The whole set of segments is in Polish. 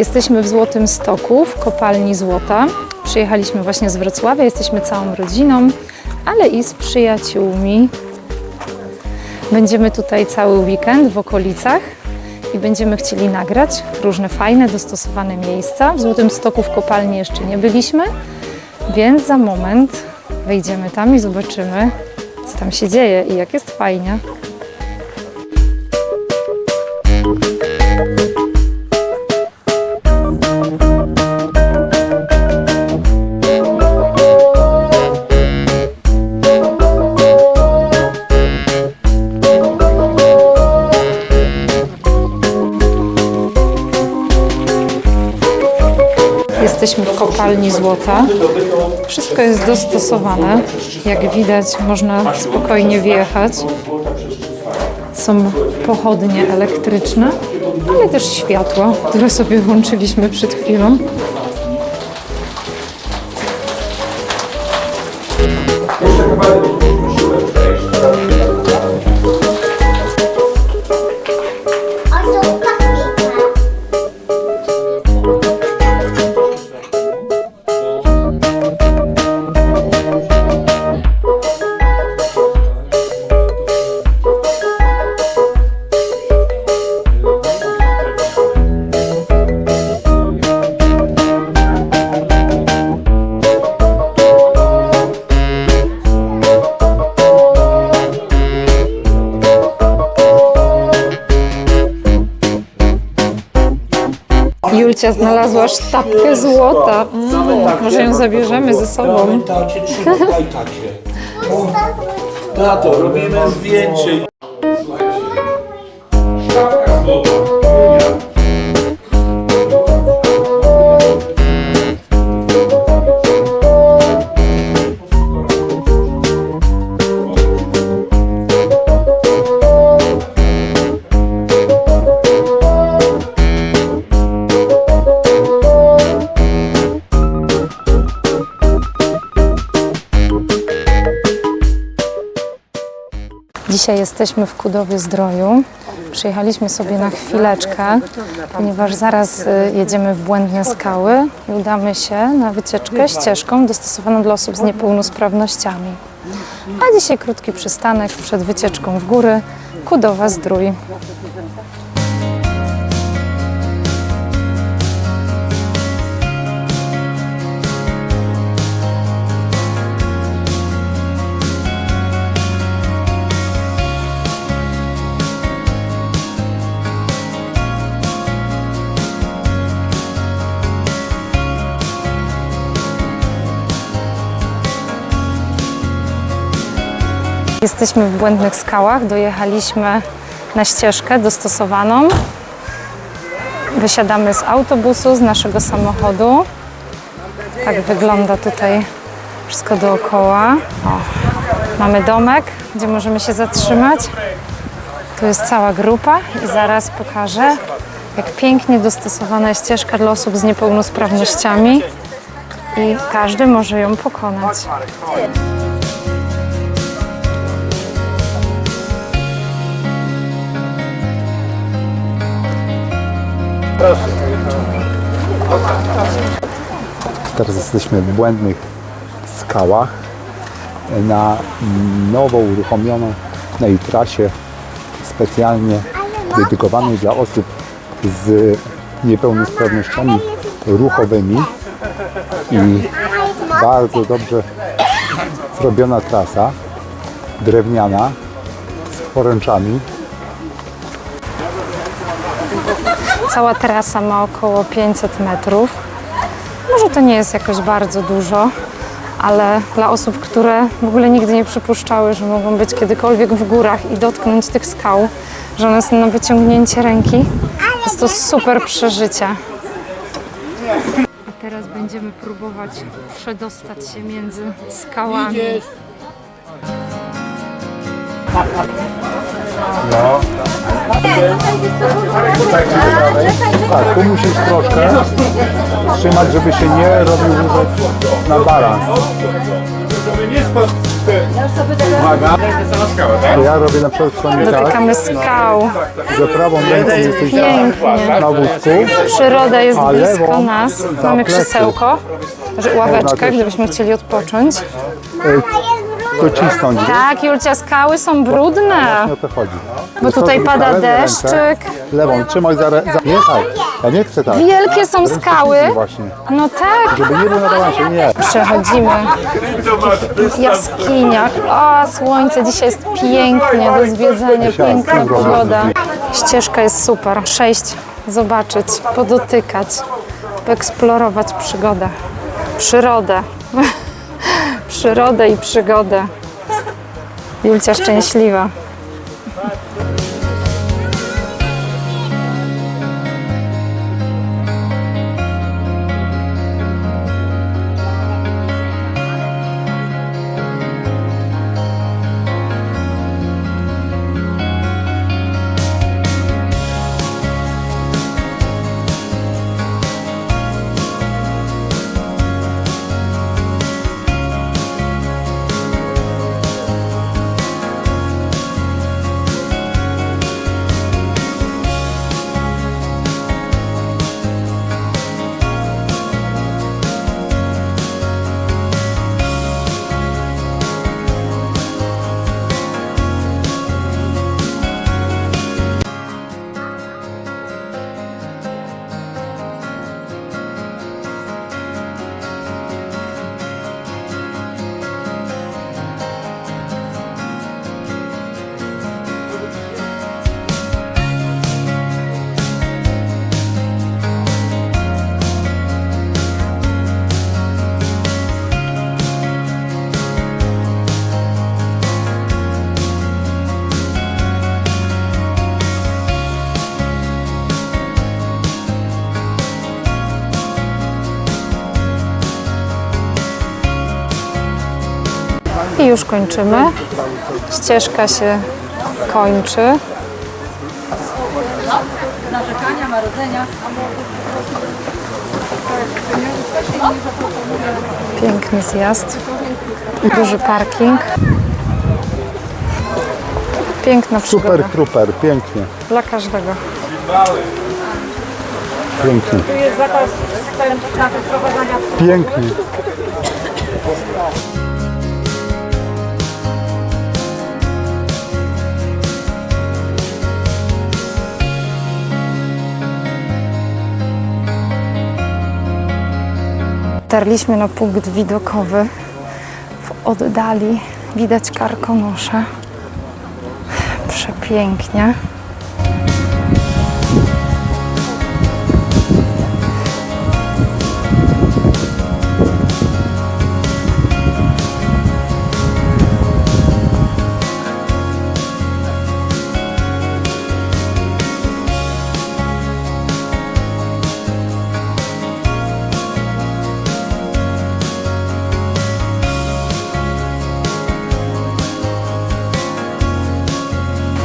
Jesteśmy w Złotym Stoku, w kopalni złota. Przyjechaliśmy właśnie z Wrocławia, jesteśmy całą rodziną, ale i z przyjaciółmi. Będziemy tutaj cały weekend w okolicach i będziemy chcieli nagrać różne fajne, dostosowane miejsca. W Złotym Stoku w kopalni jeszcze nie byliśmy, więc za moment wejdziemy tam i zobaczymy, co tam się dzieje i jak jest fajnie. Kopalni złota. Wszystko jest dostosowane. Jak widać, można spokojnie wjechać. Są pochodnie elektryczne, ale też światła, które sobie włączyliśmy przed chwilą. Julcia znalazła sztabkę złota. Mm, może ją zabierzemy ze sobą. Pamiętacie, trzymaj tacie. Tato, robimy zdjęcie. Dzisiaj jesteśmy w Kudowie Zdroju. Przyjechaliśmy sobie na chwileczkę, ponieważ zaraz y, jedziemy w Błędne Skały i udamy się na wycieczkę ścieżką dostosowaną dla osób z niepełnosprawnościami. A dzisiaj krótki przystanek przed wycieczką w góry Kudowa Zdrój. Jesteśmy w Błędnych Skałach, dojechaliśmy na ścieżkę dostosowaną. Wysiadamy z autobusu, z naszego samochodu. Tak wygląda tutaj wszystko dookoła. O, mamy domek, gdzie możemy się zatrzymać. Tu jest cała grupa i zaraz pokażę, jak pięknie dostosowana jest ścieżka dla osób z niepełnosprawnościami i każdy może ją pokonać. Teraz jesteśmy w błędnych skałach na nowo uruchomionej trasie specjalnie dedykowanej dla osób z niepełnosprawnościami ruchowymi. I bardzo dobrze zrobiona trasa drewniana z poręczami Cała trasa ma około 500 metrów. Może to nie jest jakoś bardzo dużo, ale dla osób, które w ogóle nigdy nie przypuszczały, że mogą być kiedykolwiek w górach i dotknąć tych skał, że one są na wyciągnięcie ręki, jest to super przeżycie. A teraz będziemy próbować przedostać się między skałami. Tak, tu musisz troszkę trzymać, żeby się nie robił wózek na balans. Uwaga. Ja robię na przykład przynajmniej tak, Dotykamy skał. że prawą ręką jesteś Pięknie. na wózku, Przyroda jest A blisko nas. za Mamy plecy. krzesełko, że ławeczkę, gdybyśmy chcieli odpocząć. To cisnąć. Tak, Julcia, skały są brudne, O to chodzi. bo tutaj pada deszczyk. Lewą, trzymaj za, re- za... Nie tak, ja nie chcę tak. Wielkie są Ręce skały. właśnie, No tak. żeby nie było na balansie, nie. Przechodzimy. Jaskinia. O, słońce. Dzisiaj jest pięknie do zwiedzania. Piękna pogoda. Ścieżka jest super. Przejść, zobaczyć, podotykać, poeksplorować przygodę. Przyrodę. Przyrodę i przygodę. Julcia szczęśliwa. I już kończymy. Ścieżka się kończy. Piękny zjazd. Duży parking. Piękna przygoda Super, truper, pięknie, dla każdego. pięknie. Pięknie. Dotarliśmy na punkt widokowy. W oddali widać karkonosze. Przepięknie.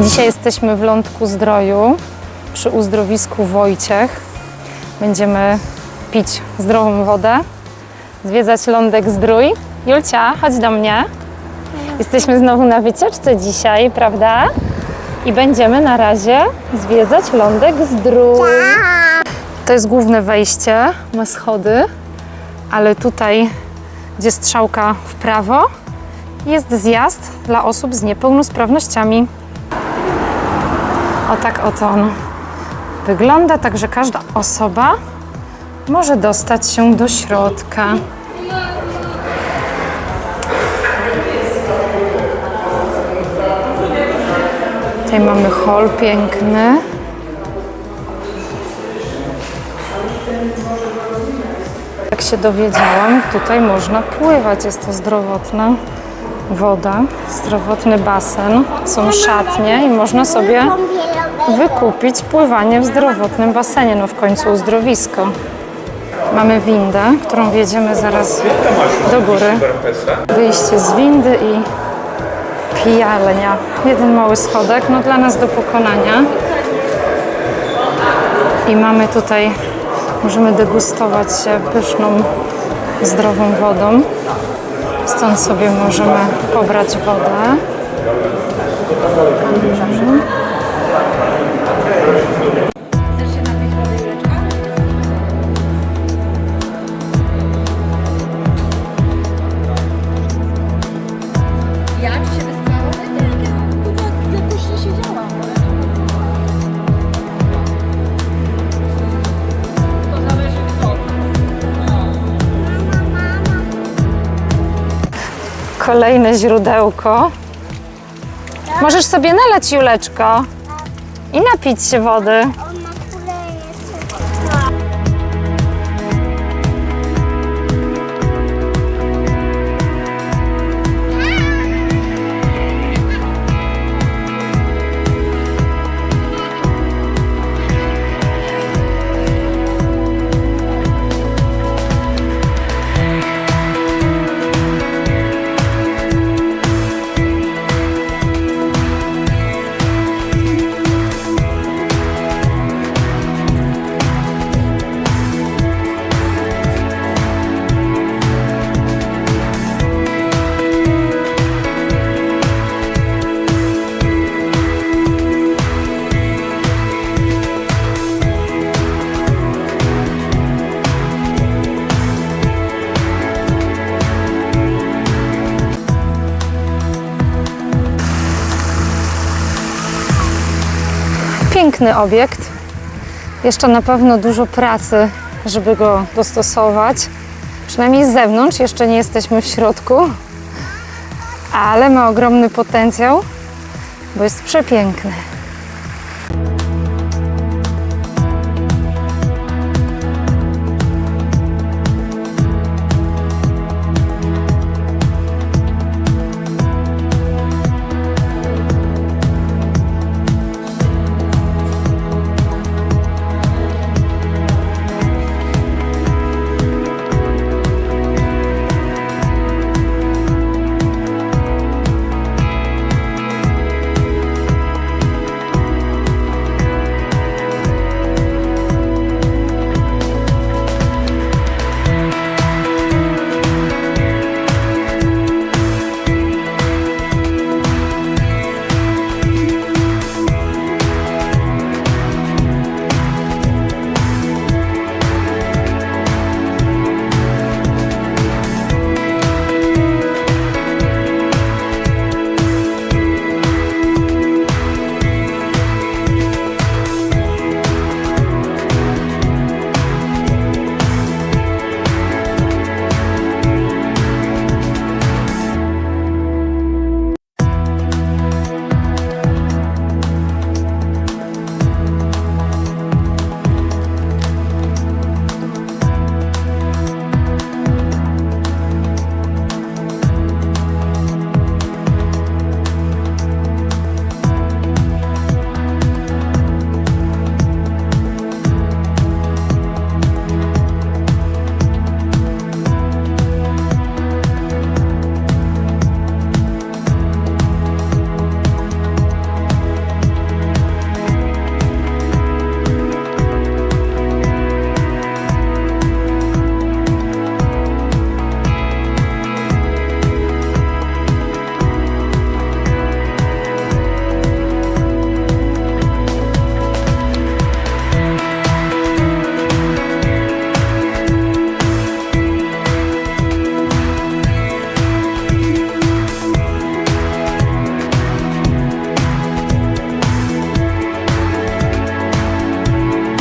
Dzisiaj jesteśmy w Lądku Zdroju przy uzdrowisku Wojciech. Będziemy pić zdrową wodę, zwiedzać Lądek Zdrój. Julcia, chodź do mnie. Jesteśmy znowu na wycieczce dzisiaj, prawda? I będziemy na razie zwiedzać Lądek Zdrój. To jest główne wejście, ma schody, ale tutaj, gdzie strzałka w prawo, jest zjazd dla osób z niepełnosprawnościami. O tak oto on wygląda, także każda osoba może dostać się do środka. Tutaj mamy hol piękny. Jak się dowiedziałam, tutaj można pływać. Jest to zdrowotna woda, zdrowotny basen, są szatnie i można sobie wykupić pływanie w zdrowotnym basenie, no w końcu uzdrowisko. Mamy windę, którą wjedziemy zaraz do góry. Wyjście z windy i pijalnia. Jeden mały schodek, no dla nas do pokonania. I mamy tutaj, możemy degustować się pyszną, zdrową wodą. Stąd sobie możemy pobrać wodę. Ja Kolejne źródełko. Możesz sobie nalać, Juleczko, i napić się wody. Piękny obiekt. Jeszcze na pewno dużo pracy, żeby go dostosować. Przynajmniej z zewnątrz, jeszcze nie jesteśmy w środku, ale ma ogromny potencjał, bo jest przepiękny.